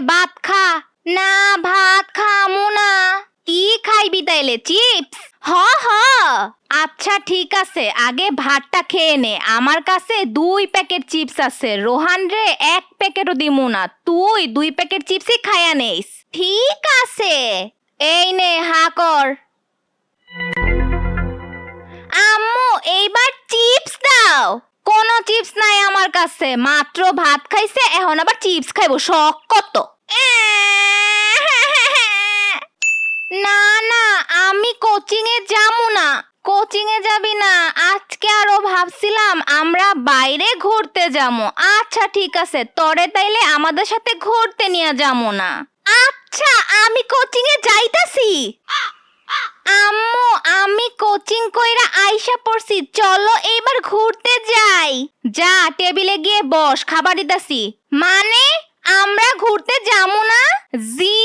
ভাত খা। না, ভাত খামু না। কি খাইবি তাইলে, চিপস? হ হ। আচ্ছা ঠিক আছে, আগে ভাতটা খেয়ে নে। আমার কাছে দুই প্যাকেট চিপস আছে। রোহান রে, এক প্যাকেটও দিমু না। তুই দুই প্যাকেট চিপসই খায়া নেস ঠিক আছে। এই নে, হা কর। আম্মু, এইবার চিপস দাও। কোনো চিপস নাই আমার কাছে মাত্র ভাত খাইছে, এখন আবার চিপস খাইবো, শখ কত। না না, আমি কোচিং এ যাব না। কোচিং এ যাবি না, আজকে আরও ভাবছিলাম আমরা বাইরে ঘুরতে যাব। আচ্ছা ঠিক আছে, তরে তাইলে আমাদের সাথে ঘুরতে নিয়ে যাব না। আচ্ছা আমি কোচিং এ যাইতাছি। আম্মু, আমি কোচিং কইরা আইসা পড়ছি, চলো এইবার ঘুরতে যা টেবিলে গিয়ে বস খাবার দিতাছি। মানে আমরা ঘুরতে যাব না? জি